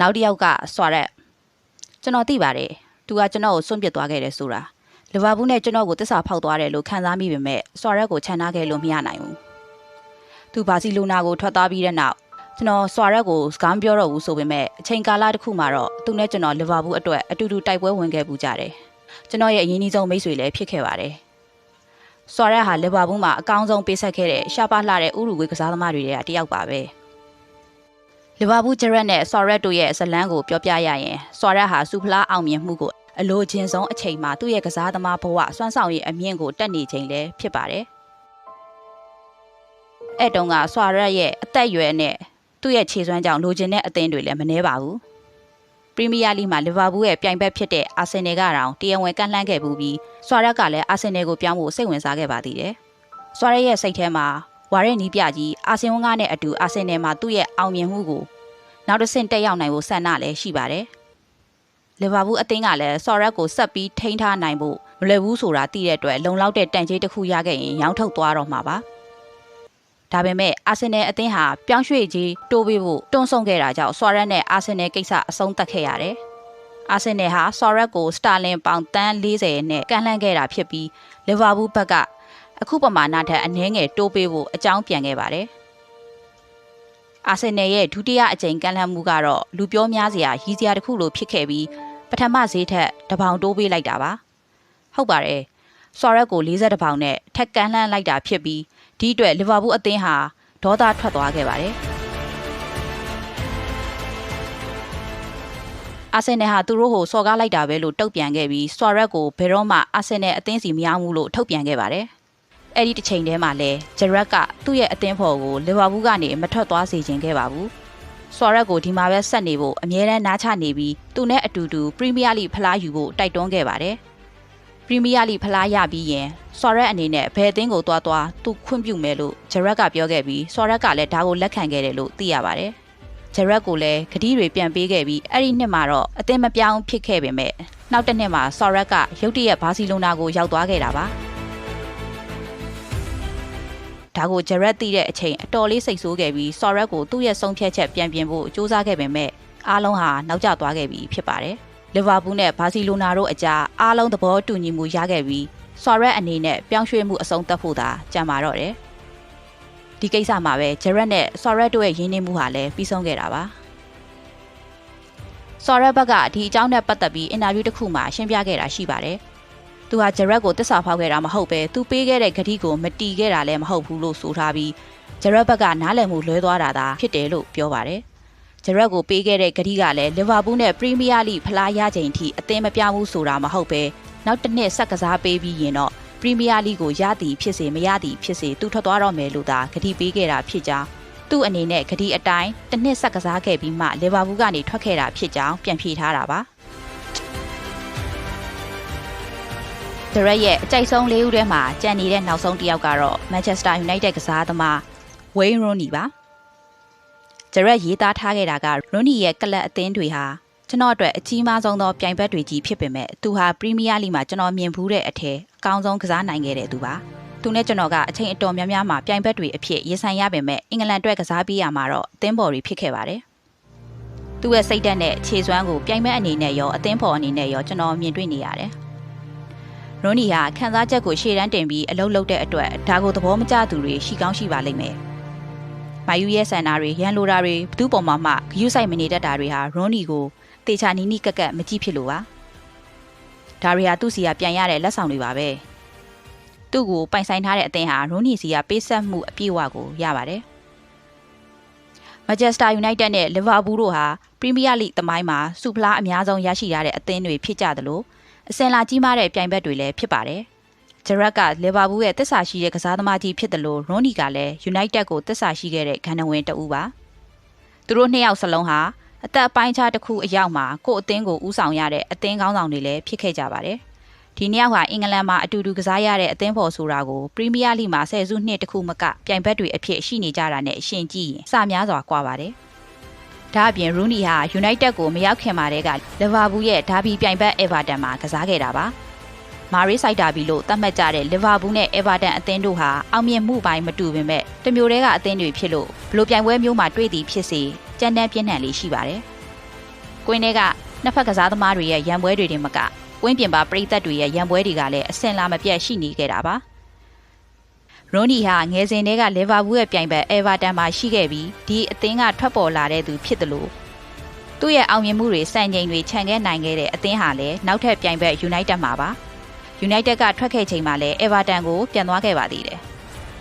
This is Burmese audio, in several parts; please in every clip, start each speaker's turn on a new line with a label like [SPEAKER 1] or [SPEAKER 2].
[SPEAKER 1] နောက်တစ်ယောက်ကဆွာရက်ကျွန်တော်သိပါတယ်သူကကျွန်တော်ကိုစွန့်ပစ်သွားခဲ့တယ်ဆိုတာလီဗာပူးနဲ့ကျွန်တော်ကိုတစ္ဆာဖောက်သွားတယ်လို့ခံစားမိပေမဲ့ဆွာရက်ကိုခြံထားခဲ့လို့မရနိုင်ဘူးသူဘာစီလိုနာကိုထွက်သွားပြီးတဲ့နောက်ကျွန်တော်ဆွာရက်ကိုစကားမပြောတော့ဘူးဆိုပေမဲ့အချိန်ကာလတစ်ခုမှာတော့သူနဲ့ကျွန်တော်လီဗာပူးအတွက်အတူတူတိုက်ပွဲဝင်ခဲ့ပူကြတယ်ကျွန်တော်ရဲ့အရင်းနှီးဆုံးမိတ်ဆွေလည်းဖြစ်ခဲ့ပါတယ်ဆွာရက်ဟာလီဗာပူးမှာအကောင်းဆုံးပေးဆက်ခဲ့တဲ့ရှားပါလှတဲ့ဥရုဝေးကစားသမားတွေထဲကတစ်ယောက်ပါပဲ လီဗာပူးဂျရက်နဲ့ဆွာရက်တို့ရဲ့ဇလန်းကိုပြောပြရရင်ဆွာရက်ဟာစူဖလားအောင်မြင်မှုကိုအလိုချင်ဆုံးအချိန်မှာသူ့ရဲ့ကစားသမားဘဝစွမ်းဆောင်ရည်အမြင့်ကိုတက်နေချိန်လည်းဖြစ်ပါတယ်။အဲ့တုန်းကဆွာရက်ရဲ့အသက်အရွယ်နဲ့သူ့ရဲ့ခြေစွမ်းကြောင့်လိုချင်တဲ့အသင်းတွေလည်းမနှဲပါဘူး။ပရီးမီးယားလိမှာလီဗာပူးရဲ့ပြိုင်ဘက်ဖြစ်တဲ့အာဆင်နယ်ကတောင်တရားဝင်ကန့်လန့်ခဲ့ပူပြီးဆွာရက်ကလည်းအာဆင်နယ်ကိုပြောင်းဖို့စိတ်ဝင်စားခဲ့ပါသေးတယ်။ဆွာရက်ရဲ့စိတ်ထဲမှာ ဝါရဲနီးပြကြီးအာဆင်ဝန်းကနဲ့အတူအာဆင်နယ်မှာသူ့ရဲ့အောင်မြင်မှုကိုနောက်တစ်ဆင့်တက်ရောက်နိုင်ဖို့ဆန္ဒလည်းရှိပါတယ်။လီဗာပူးအသင်းကလည်းဆော်ရက်ကိုဆက်ပြီးထိန်းထားနိုင်ဖို့မလွယ်ဘူးဆိုတာသိတဲ့အတွက်လုံလောက်တဲ့တန်ကြေးတစ်ခုရခဲ့ရင်ရောင်းထုတ်သွားတော့မှာပါ။ဒါပေမဲ့အာဆင်နယ်အသင်းဟာပြောင်းရွှေ့ကြီးတိုးပေးဖို့တွန်းဆုံခဲ့တာကြောင့်ဆော်ရက်နဲ့အာဆင်နယ်ကိစ္စအဆုံးသတ်ခဲ့ရတယ်။အာဆင်နယ်ဟာဆော်ရက်ကိုစတာလင်ပေါင်တန်း40နဲ့ကန်လှန့်ခဲ့တာဖြစ်ပြီးလီဗာပူးဘက်က အခုပမာဏထက်အနည်းငယ်တိုးပေးဖို့အကြောင်းပြန်ခဲ့ပါတယ်။အာဆင်နယ်ရဲ့ဒုတိယအကြိမ်ကန်လှန့်မှုကတော့လူပြောများစရာရည်စရာတစ်ခုလိုဖြစ်ခဲ့ပြီးပထမဈေးထက်တပေါင်တိုးပေးလိုက်တာပါ။ဟုတ်ပါတယ်။ဆော်ရက်ကို40ပေါင်နဲ့ထက်ကန်လှန့်လိုက်တာဖြစ်ပြီးဒီအတွက်လီဗာပူးအသင်းဟာဒေါသထွက်သွားခဲ့ပါတယ်။အာဆင်နယ်ဟာသူတို့ကိုစော်ကားလိုက်တာပဲလို့တုံ့ပြန်ခဲ့ပြီးဆွာရက်ကိုဘယ်တော့မှအာဆင်နယ်အသင်းစီမရောက်ဘူးလို့ထုတ်ပြန်ခဲ့ပါတယ်။ အဲ့ဒီတစ်ချိန်တည်းမှာလဲဂျရက်ကသူ့ရဲ့အသင်းဖော်ကိုလီဗာပူးကနေမထွက်သွားစေချင်ခဲ့ပါဘူး။ဆွာရက်ကိုဒီမှာပဲဆက်နေဖို့အမြဲတမ်းနားချနေပြီးသူနဲ့အတူတူပရီးမီးယားလိဖလားယူဖို့တိုက်တွန်းခဲ့ပါတယ်။ပရီးမီးယားလိဖလားရပြီးရင်ဆွာရက်အနေနဲ့ဘယ်အသင်းကိုသွားသွားသူခွင့်ပြုမယ်လို့ဂျရက်ကပြောခဲ့ပြီးဆွာရက်ကလည်းဒါကိုလက်ခံခဲ့တယ်လို့သိရပါတယ်။ဂျရက်ကိုလည်းဂတိတွေပြန်ပေးခဲ့ပြီးအဲ့ဒီနှစ်မှာတော့အသင်းမပြောင်းဖြစ်ခဲ့ပေမဲ့နောက်တစ်နှစ်မှာဆော်ရက်ကရုတ်တရက်ဘာစီလိုနာကိုရောက်သွားခဲ့တာပါ ဒါကိုဂျရက်သိတဲ့အချိန်အတော်လေးစိတ်ဆိုးခဲ့ပြီးဆော်ရက်ကိုသူ့ရဲ့ဆုံးဖြတ်ချက်ပြန်ပြင်ဖို့စူးစမ်းခဲ့ပေမဲ့အားလုံးဟာနောက်ကျသွားခဲ့ပြီဖြစ်ပါတယ်လီဗာပူးနဲ့ဘာစီလိုနာတို့အကြားအားလုံးသဘောတူညီမှုရခဲ့ပြီးဆော်ရက်အနေနဲ့ပြောင်းရွှေ့မှုအဆုံးသတ်ဖို့သာကြံပါတော့တယ်ဒီကိစ္စမှာပဲဂျရက်နဲ့ဆော်ရက်တို့ရဲ့ရင်းနှီးမှုဟာလည်းပြီးဆုံးခဲ့တာပါဆော်ရက်ဘက်ကဒီအကြောင်းနဲ့ပတ်သက်ပြီးအင်တာဗျူးတစ်ခုမှာရှင်းပြခဲ့တာရှိပါတယ် သူဟာဂျရက်ကိုတစ္ဆာဖောက်ခဲ့တာမဟုတ်ပဲသူပေးခဲ့တဲ့ဂတိကိုမတီးခဲ့တာလည်းမဟုတ်ဘူးလို့ဆိုထားပြီးဂျရက်ဘက်ကနားလည်မှုလွဲသွားတာသာဖြစ်တယ်လို့ပြောပါတယ်ဂျရက်ကိုပေးခဲ့တဲ့ဂတိကလည်းလီဗာပူးနဲ့ပရီးမီးယားလိဖလားရချိန်ထိအသင်းမပြဘူးဆိုတာမဟုတ်ပဲနောက်တစ်နှစ်ဆက်ကစားပေးပြီးရင်တော့ပရီးမီးယားလိကိုရသည်ဖြစ်စေမရသည်ဖြစ်စေသူထွက်သွားတော့မယ်လို့သာဂတိပေးခဲ့တာဖြစ်ကြောင်းသူ့အနေနဲ့ဂတိအတိုင်းတစ်နှစ်ဆက်ကစားခဲ့ပြီးမှလီဗာပူးကနေထွက်ခဲ့တာဖြစ်ကြောင်းပြန်ဖြေထားတာပါ ဒရက်ရဲ့အကြိုက်ဆုံးလေးဦးထဲမှာကြံနေတဲ့နောက်ဆုံးတစ်ယောက်ကတော့ Manchester United ကစားသမား Wayne Rooney ပါဒရက်ရေးသားထားခဲ့တာက Rooney ရဲ့ကလပ်အသင်းတွေဟာကျွန်တော်အတွက်အကြီးမားဆုံးသောပြိုင်ဘက်တွေကြီးဖြစ်ပေမဲ့သူဟာပရီးမီးယားလိမှာကျွန်တော်မြင်ဘူးတဲ့အထက်အကောင်းဆုံးကစားနိုင်ခဲ့တဲ့သူပါသူနဲ့ကျွန်တော်ကအချိန်အတော်များများမှာပြိုင်ဘက်တွေအဖြစ်ရင်ဆိုင်ရပေမဲ့အင်္ဂလန်အတွက်ကစားပေးရမှာတော့အသင်းပေါ်တွေဖြစ်ခဲ့ပါတယ်သူ့ရဲ့စိတ်ဓာတ်နဲ့ခြေစွမ်းကိုပြိုင်ဘက်အနေနဲ့ရောအသင်းပေါ်အနေနဲ့ရောကျွန်တော်မြင်တွေ့နေရတယ် ရိုနီဟာခံစားချက်ကိုရှေ့တန်းတင်ပြီးအလုပ်လုပ်တဲ့အတွက်ဒါကိုသဘောမကျသူတွေရှိကောင်းရှိပါလိမ့်မယ်မာယူရဲ့ဆန္ဒတွေရန်လိုတာတွေဘသူ့ပေါ်မှာမှဂယုဆိုင်မနေတတ်တာတွေဟာရိုနီကိုတေချာနီးနီးကက်ကက်မကြည့်ဖြစ်လို့ပါဒါရီဟာသူ့စီကပြန်ရတဲ့လက်ဆောင်တွေပါပဲသူ့ကိုပိုင်ဆိုင်ထားတဲ့အသင်းဟာရိုနီစီကပေးဆက်မှုအပြည့်အဝကိုရပါတယ်မန်ချက်စတာယူနိုက်တက်နဲ့လီဗာပူးတို့ဟာပရီးမီးယားလိသမိုင်းမှာစူဖလားအများဆုံးရရှိရတဲ့အသင်းတွေဖြစ်ကြသလို အစင်လာကြီးမားတဲ့ပြိုင်ဘက်တွေလည်းဖြစ်ပါတယ်ဂျရက်ကလီဗာပူးရဲ့တစ္ဆာရှိတဲ့ကစားသမားကြီးဖြစ်တယ်လို့ရိုနီကလည်းယူနိုက်တက်ကိုတစ္ဆာရှိခဲ့တဲ့ဂန္ဓဝင်တဦးပါသူတို့နှစ်ယောက်စလုံးဟာအသက်အပိုင်းခြားတစ်ခုအရောက်မှာကို့အသင်းကိုဥဆောင်ရတဲ့အသင်းကောင်းဆောင်တွေလည်းဖြစ်ခဲ့ကြပါတယ်။ဒီနှစ်ယောက်ဟာအင်္ဂလန်မှာအတူတူကစားရတဲ့အသင်းဖော်ဆိုတာကိုပရီးမီးယားလိမှာဆယ်စုနှစ်တခုမကပြိုင်ဘက်တွေအဖြစ်ရှိနေကြတာနဲ့အရှင်ကြည့်ရင်စများစွာကွာပါတယ်။ ဒါအပြင်ရူနီဟာ United ကိုမရောက်ခင်မှာတည်းကလီဗာပူးရဲ့ဒါဘီပြိုင်ဘက် Everton မှာကစားခဲ့တာပါ။မာရီစိုက်တာဘီလို့သတ်မှတ်ကြတဲ့လီဗာပူးနဲ့ Everton အသင်းတို့ဟာအောင်မြင်မှုပိုင်းမတူပေမဲ့တမျိုးတည်းကအသင်းတွေဖြစ်လို့ဘလို့ပြိုင်ပွဲမျိုးမှာတွေ့သည်ဖြစ်စေကြမ်းတမ်းပြင်းထန်လေးရှိပါတယ်။ကွင်းထဲကနှစ်ဖက်ကစားသမားတွေရဲ့ရံပွဲတွေတင်မကကွင်းပြင်ပါပရိသတ်တွေရဲ့ရံပွဲတွေကလည်းအဆင်လာမပြတ်ရှိနေခဲ့တာပါ ရိုနီဟာငယ်စဉ်တည်းကလီဗာပူးရဲ့ပြိုင်ဘက်အေဗာတန်မှာရှိခဲ့ပြီးဒီအသင်းကထွက်ပေါ်လာတဲ့သူဖြစ်တယ်လို့သူ့ရဲ့အောင်မြင်မှုတွေစံချိန်တွေခြံခဲ့နိုင်ခဲ့တဲ့အသင်းဟာလည်းနောက်ထပ်ပြိုင်ဘက် United မှာပါ United ကထွက်ခဲ့ချိန်မှာလည်း Everton ကိုပြန်သွားခဲ့ပါသေးတယ်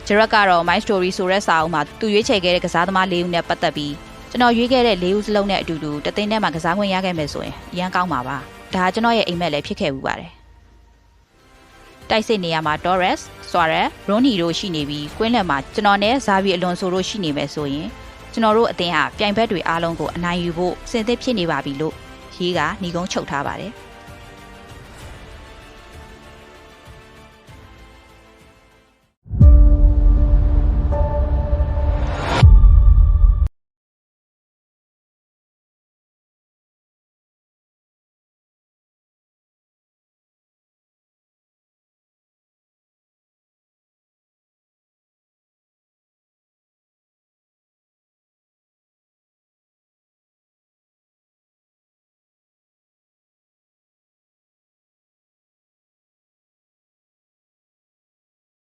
[SPEAKER 1] ဂျရက်ကတော့ My Story ဆိုတဲ့စာအုပ်မှာသူရွေးချယ်ခဲ့တဲ့ကစားသမား၄ဦးနဲ့ပတ်သက်ပြီးကျွန်တော်ရွေးခဲ့တဲ့၄ဦးစလုံးနဲ့အတူတူတသိန်းထဲမှာကစားခွင့်ရခဲ့မယ်ဆိုရင်အရန်ကောင်းပါပါဒါကကျွန်တော်ရဲ့အိမ်မက်လည်းဖြစ်ခဲ့ဘူးပါတယ်တိုက်စစ်နေရာမှာ Torres, Suarez, Rooney တို့ရှိနေပြီးကွင်းလယ်မှာကျွန်တော်နဲ့ Xavi Alonso တို့ရှိနေမယ်ဆိုရင်ကျွန်တော်တို့အသင်းဟာပြိုင်ဘက်တွေအားလုံးကိုအနိုင်ယူဖို့စင်သစ်ဖြစ်နေပါပြီလို့ရေးကညီကုန်းချုပ်ထားပါတယ်